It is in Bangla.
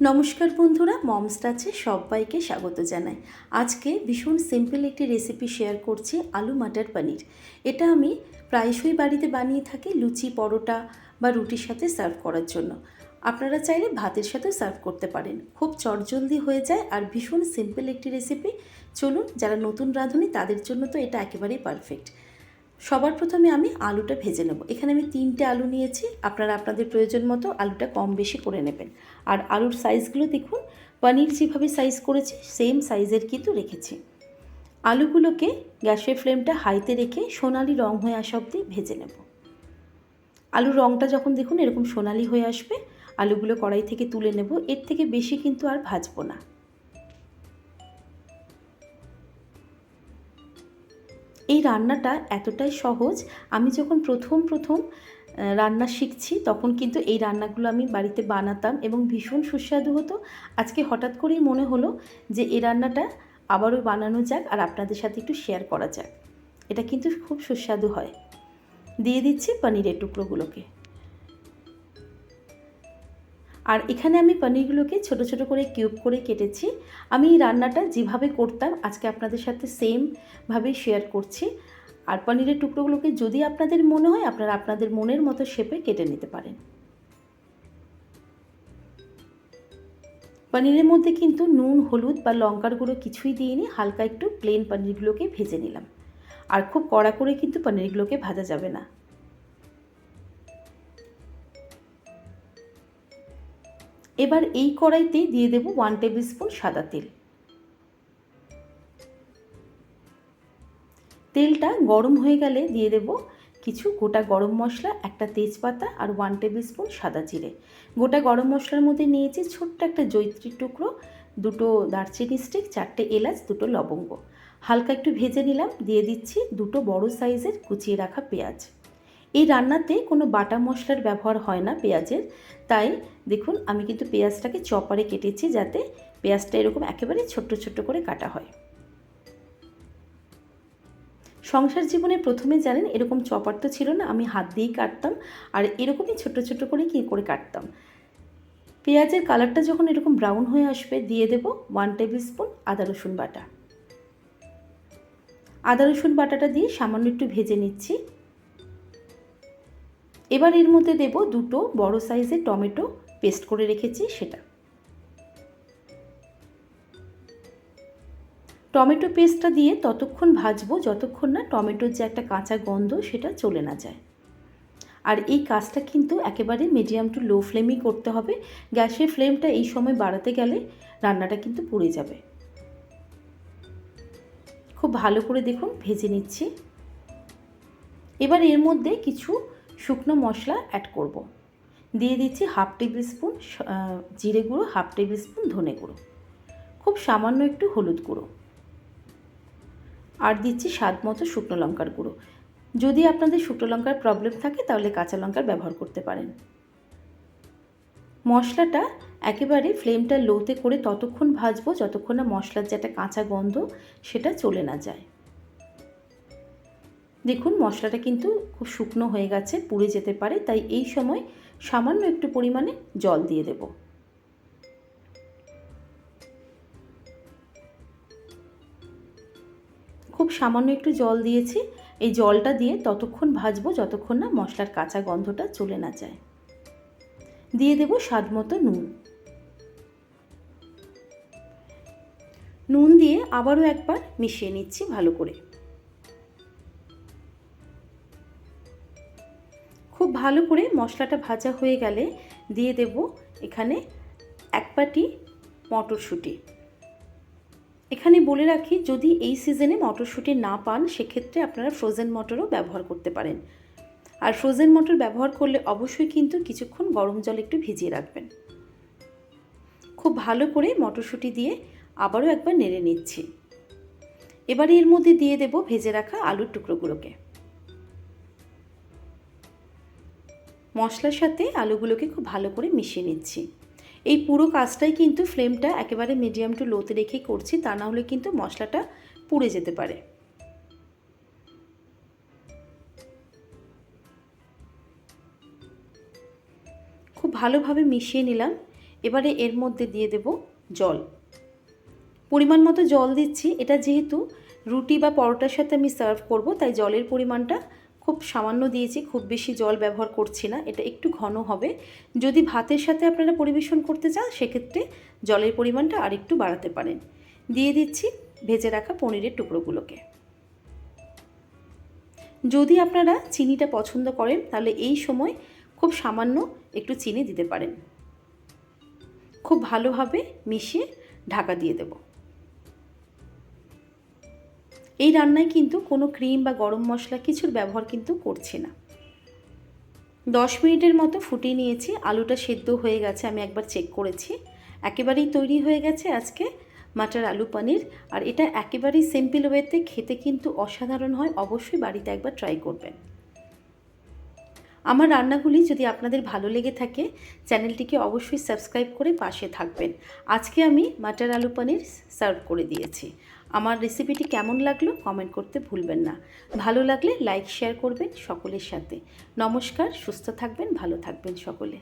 নমস্কার বন্ধুরা, মমস টাচে সবাইকে স্বাগত জানাই। আজকে ভীষণ সিম্পল একটি রেসিপি শেয়ার করছি আলু মাটার পনির। এটা আমি প্রায়শই বাড়িতে বানিয়ে থাকি লুচি, পরোটা বা রুটির সাথে সার্ভ করার জন্য। আপনারা চাইলে ভাতের সাথে সার্ভ করতে পারেন। খুব চটজলদি হয়ে যায় আর ভীষণ সিম্পল একটি রেসিপি চলুন, যারা নতুন রাঁধুনি, তাদের জন্য তো এটা একেবারেই পারফেক্ট সবার প্রথমে আমি আলুটা ভেজে নেব। এখানে আমি তিনটে আলু নিয়েছি। আপনারা আপনাদের প্রয়োজন মতো আলুটা কম বেশি করে নেবেন। আর আলুর সাইজগুলো দেখুন, পনির যেভাবে সাইজ করেছি সেম সাইজের কিন্তু রেখেছি। আলুগুলোকে গ্যাসের ফ্লেমটা হাইতে রেখে সোনালি রং হয়ে আসা অবধি ভেজে নেব। আলুর রংটা যখন দেখুন, এরকম সোনালি হয়ে আসবে। আলুগুলো কড়াই থেকে তুলে নেব। এর থেকে বেশি কিন্তু আর ভাজবো না। এই রান্নাটা এতটাই সহজ। আমি যখন প্রথম প্রথম রান্না শিখছি, তখন কিন্তু এই রান্নাগুলো আমি বাড়িতে বানাতাম এবং ভীষণ সুস্বাদু হতো। আজকে হঠাৎ করেই মনে হলো যে এই রান্নাটা আবারও বানানো যাক আর আপনাদের সাথে একটু শেয়ার করা যাক। এটা কিন্তু খুব সুস্বাদু হয়। দিয়ে দিচ্ছি পনিরের টুকরোগুলোকে। আর এখানে আমি পনিরগুলোকে ছোট ছোট করে কিউব করে কেটেছি। আমি এই রান্নাটা যেভাবে করতাম আজকে আপনাদের সাথে সেমভাবে শেয়ার করছি। আর পনিরের টুকরোগুলোকে যদি আপনাদের মনে হয়, আপনারা আপনাদের মনের মতো শেপে কেটে নিতে পারেন। পনিরের মধ্যে কিন্তু নুন, হলুদ বা লঙ্কার গুঁড়ো কিছুই দিইনি, হালকা একটু প্লেন পনিরগুলোকে ভেজে নিলাম। আর খুব কড়া করে কিন্তু পনিরগুলোকে ভাজা যাবে না। এবার এই কড়াইতে দিয়ে দেব ওয়ান টেবিল স্পুন সাদা তেল। তেলটা গরম হয়ে গেলে দিয়ে দেব কিছু গোটা গরম মশলা, একটা তেজপাতা আর ওয়ান টেবিল স্পুন সাদা জিরে। গোটা গরম মশলার মধ্যে নিয়েছি ছোট্ট একটা জৈত্রীর টুকরো, দুটো দারচিনি স্টিক চারটে এলাচ, দুটো লবঙ্গ। হালকা একটু ভেজে নিলাম, দিয়ে দিচ্ছি দুটো বড় সাইজের কুচিয়ে রাখা পেঁয়াজ। এই রান্নাতে কোনো বাটা মশলার ব্যবহার হয় না পেঁয়াজের। তাই দেখুন, আমি কিন্তু পেঁয়াজটাকে চপারে কেটেছি যাতে পেঁয়াজটা এরকম একেবারে ছোট্ট ছোট্ট করে কাটা হয়। সংসার জীবনে প্রথমে জানেন, এরকম চপার তো ছিল না, আমি হাত দিয়েই কাটতাম আর এরকমই ছোট ছোট করে কী করে কাটতাম। পেঁয়াজের কালারটা যখন এরকম ব্রাউন হয়ে আসবে, দিয়ে দেব ওয়ান টেবিল স্পুন আদা, রসুন বাটা। আদা, রসুন বাটাটা দিয়ে সামান্য একটু ভেজে নিচ্ছি। এবার এর মধ্যে দেব দুটো বড় সাইজের টমেটো পেস্ট করে রেখেছি সেটা। টমেটো পেস্টটা দিয়ে ততক্ষণ ভাজবো যতক্ষণ না টমেটোর যে একটা কাঁচা গন্ধ সেটা চলে না যায়। আর এই কাজটা কিন্তু একেবারে মিডিয়াম টু লো ফ্লেমেই করতে হবে। গ্যাসের ফ্লেমটা এই সময় বাড়াতে গেলে রান্নাটা কিন্তু পুড়ে যাবে। খুব ভালো করে দেখুন, ভেজে নিচ্ছি। এবার এর মধ্যে কিছু শুকনো মশলা অ্যাড করব। দিয়ে দিচ্ছি হাফ টেবিল স্পুন জিরে গুঁড়ো হাফ টেবিল স্পুন ধনে গুঁড়ো। খুব সামান্য একটু হলুদ গুঁড়ো। আর দিচ্ছি স্বাদ মতো শুকনো লঙ্কার গুঁড়ো। যদি আপনাদের শুকনো লঙ্কার প্রবলেম থাকে, তাহলে কাঁচা লঙ্কার ব্যবহার করতে পারেন। মশলাটা একেবারে ফ্লেমটা লোতে করে ততক্ষণ ভাজবো, যতক্ষণ না মশলার যে একটা কাঁচা গন্ধ, সেটা চলে না যায়। দেখুন, মশলাটা কিন্তু খুব শুকনো হয়ে গেছে, পুড়ে যেতে পারে, তাই এই সময় সামান্য একটু পরিমাণে জল দিয়ে দেব। খুব সামান্য একটু জল দিয়েছি, এই জলটা দিয়ে ততক্ষণ ভাজবো যতক্ষণ না মশলার কাঁচা গন্ধটা চলে না যায়। দিয়ে দেব স্বাদ মতো নুন। নুন দিয়ে আবারও একবার মিশিয়ে নিচ্ছি ভালো করে। খুব ভালো করে মশলাটা ভাজা হয়ে গেলে দিয়ে দেব এখানে এক পাটি মটরশুঁটি। এখানে বলে রাখি, যদি এই সিজনে মটরশুঁটি না পান, সেক্ষেত্রে আপনারা ফ্রোজেন মটরও ব্যবহার করতে পারেন। আর ফ্রোজেন মটর ব্যবহার করলে অবশ্যই কিন্তু কিছুক্ষণ গরম জল একটু ভিজিয়ে রাখবেন। খুব ভালো করে মটরশুঁটি দিয়ে আবারও একবার নেড়ে নিচ্ছি। এবারে এর মধ্যে দিয়ে দেব ভেজে রাখা আলুর টুকরোগুলোকে। মশলার সাথে আলুগুলোকে খুব ভালো করে মিশিয়ে নিচ্ছি। এই পুরো কাজটাই কিন্তু ফ্লেমটা একেবারে মিডিয়াম টু লোতে রেখেই করছি, তা না হলে কিন্তু মশলাটা পুড়ে যেতে পারে। খুব ভালোভাবে মিশিয়ে নিলাম। এবারে এর মধ্যে দিয়ে দেব জল। পরিমাণ মতো জল দিচ্ছি। এটা যেহেতু রুটি বা পরোটার সাথে আমি সার্ভ করব, তাই জলের পরিমাণটা খুব সামান্য দিয়েছি, খুব বেশি জল ব্যবহার করছি না, এটা একটু ঘন হবে। যদি ভাতের সাথে আপনারা পরিবেশন করতে চান, সেক্ষেত্রে জলের পরিমাণটা আর একটু বাড়াতে পারেন। দিয়ে দিচ্ছি ভেজে রাখা পনিরের টুকরোগুলোকে। যদি আপনারা চিনিটা পছন্দ করেন, তাহলে এই সময় খুব সামান্য একটু চিনি দিতে পারেন। খুব ভালোভাবে মিশিয়ে ঢাকা দিয়ে দেব। এই রান্নায় কিন্তু কোনো ক্রিম বা গরম মশলা কিছুর ব্যবহার কিন্তু করছি না। দশ মিনিটের মতো ফুটিয়ে নিয়েছি, আলুটা সেদ্ধ হয়ে গেছে, আমি একবার চেক করেছি। একেবারেই তৈরি হয়ে গেছে আজকে মাটার আলু পনির, আর এটা একেবারেই সিম্পল ওয়েতে খেতে কিন্তু অসাধারণ হয়, অবশ্যই বাড়িতে একবার ট্রাই করবেন। আমার রান্নাগুলি যদি আপনাদের ভালো লেগে থাকে, চ্যানেলটিকে অবশ্যই সাবস্ক্রাইব করে পাশে থাকবেন। আজকে আমি মাটার আলু পনির সার্ভ করে দিয়েছি। আমার রেসিপিটি কেমন লাগল কমেন্ট করতে ভুলবেন না। ভালো লাগলে লাইক শেয়ার করবেন সকলের সাথে। নমস্কার, সুস্থ থাকবেন, ভালো থাকবেন সকলে।